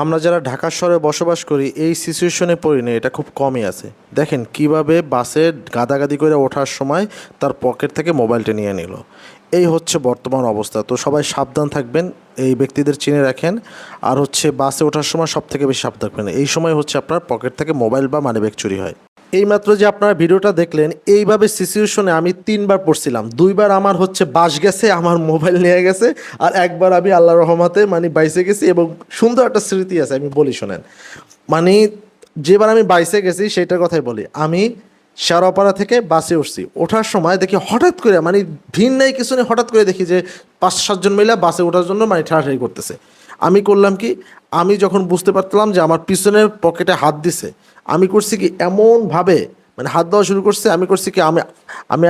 আমরা যারা ঢাকা শহরে বসবাস করি, এই সিচুয়েশনে পড়ি না, এটা খুব কমই আছে। দেখেন, কীভাবে বাসে গাদাগাদি করে ওঠার সময় তার পকেট থেকে মোবাইলটা নিয়ে নিল। এই হচ্ছে বর্তমান অবস্থা। তো সবাই সাবধান থাকবেন, এই ব্যক্তিদের চিনে রাখেন। আর হচ্ছে বাসে ওঠার সময় সব থেকে বেশি সাবধান থাকবেন। এই সময় হচ্ছে আপনার পকেট থেকে মোবাইল বা মানিব্যাগ চুরি হয়। এইমাত্র যে আপনারা ভিডিওটা দেখলেন, এইভাবে সিচুয়েশনে আমি তিনবার পড়ছিলাম। দুইবার আমার হচ্ছে বাস গেছে, আমার মোবাইল নিয়ে গেছে, আর একবার আমি আল্লাহ রহমাতে মানে বাইসে গেছি এবং সুন্দর একটা স্মৃতি আছে, আমি বলি শোনেন। মানে যেবার আমি বাইসে গেছি সেটার কথাই বলি, আমি শেয়ারপাড়া থেকে বাসে উঠছি। ওঠার সময় দেখি হঠাৎ করে মানে ভিন্ন নেই, কিছু নেই, হঠাৎ করে দেখি যে পাঁচ সাতজন মিলে বাসে ওঠার জন্য মানে ঠাড়াঠাড়ি করতেছে। আমি করলাম কি? আমি যখন বুঝতে পারতাম যে আমার পিছনের পকেটে হাত দিছে, আমি করছি কি এমনভাবে মানে হাত দেওয়া শুরু করছে, আমি করছি কি আমি আমি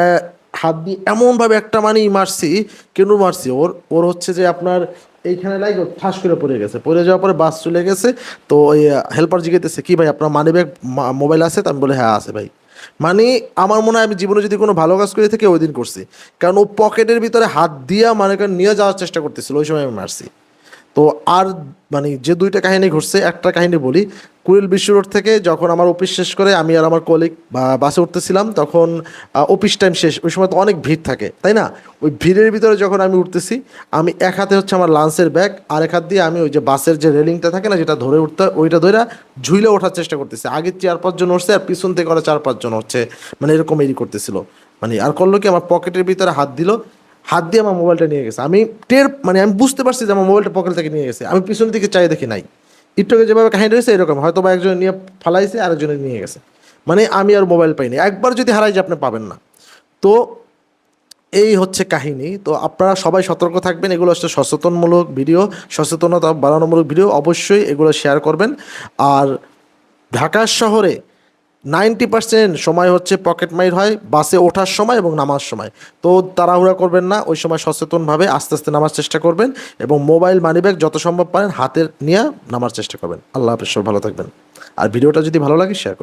হাত দিয়ে এমনভাবে একটা মানে মারছি, কেন মারছি? ওর ওর হচ্ছে যে আপনার এইখানে লাইক ঠাস করে পড়ে গেছে। পড়ে যাওয়ার পরে বাস চলে গেছে, তো ওই হেল্পার জিজ্ঞেসে কি ভাই, আপনার মানি ব্যাগ মোবাইল আছে? তো আমি বলে হ্যাঁ আছে ভাই। মানে আমার মনে হয় আমি জীবনে যদি কোনো ভালো কাজ করে থাকি ওই দিন করছি। কারণ ও পকেটের ভিতরে হাত দিয়া মানে নিয়ে যাওয়ার চেষ্টা করতেছিল, ওই সময় আমি মারছি। তো আর মানে যে দুইটা কাহিনী ঘটছে, একটা কাহিনী বলি। কুড়িল বিশ্ব রোড থেকে যখন আমার অফিস শেষ করে, আমি আর আমার কলিগ বাসে উঠতেছিলাম, তখন অফিস টাইম শেষ। ওই সময় তো অনেক ভিড় থাকে, তাই না? ওই ভিড়ের ভিতরে যখন আমি উঠতেছি, আমি এক হাতে হচ্ছে আমার লাঞ্চের ব্যাগ আর এক হাত দিয়ে আমি ওই যে বাসের যে রেলিংটা থাকে না, যেটা ধরে উঠতে, ওইটা ধরে ঝুলে ওঠার চেষ্টা করতেছি। আগে চার পাঁচজন উঠছে, আর পিছন থেকে ওরা চার পাঁচজন হচ্ছে। মানে এরকম এরই করতেছিল। মানে আর করল কি, আমার পকেটের ভিতরে হাত দিল হাত দিয়ে আমার মোবাইলটা নিয়ে গেছে। আমি টের মানে আমি বুঝতে পারছি যে আমার মোবাইলটা পকেট থেকে নিয়ে গেছে। আমি পিছন দিকে চাই দেখি নাই। একটু যেভাবে কাহিনী রয়েছে, এরকম। হয়তো বা একজন নিয়ে ফালাইছে, আরেকজনে নিয়ে গেছে। মানে আমি আর মোবাইল পাইনি একবার যদি হারাই যে আপনি পাবেন না। তো এই হচ্ছে কাহিনী। তো আপনারা সবাই সতর্ক থাকবেন। এগুলো হচ্ছে সচেতনমূলক ভিডিও, সচেতনতা বাড়ানোমূলক ভিডিও। অবশ্যই এগুলো শেয়ার করবেন। আর ঢাকা শহরে নাইনটি পার্সেন্ট সময় হচ্ছে পকেট মাইর হয়, বাসে ওঠার সময় এবং নামার সময়। তো তাড়াহুড়া করবেন না, ওই সময় সচেতনভাবে আস্তে আস্তে নামার চেষ্টা করবেন এবং মোবাইল মানি ব্যাগ যত সম্ভব পারেন হাতের নিয়ে নামার চেষ্টা করবেন। আল্লাহ হাফেজ ভালো থাকবেন। আর ভিডিওটা যদি ভালো লাগে শেয়ার করবেন।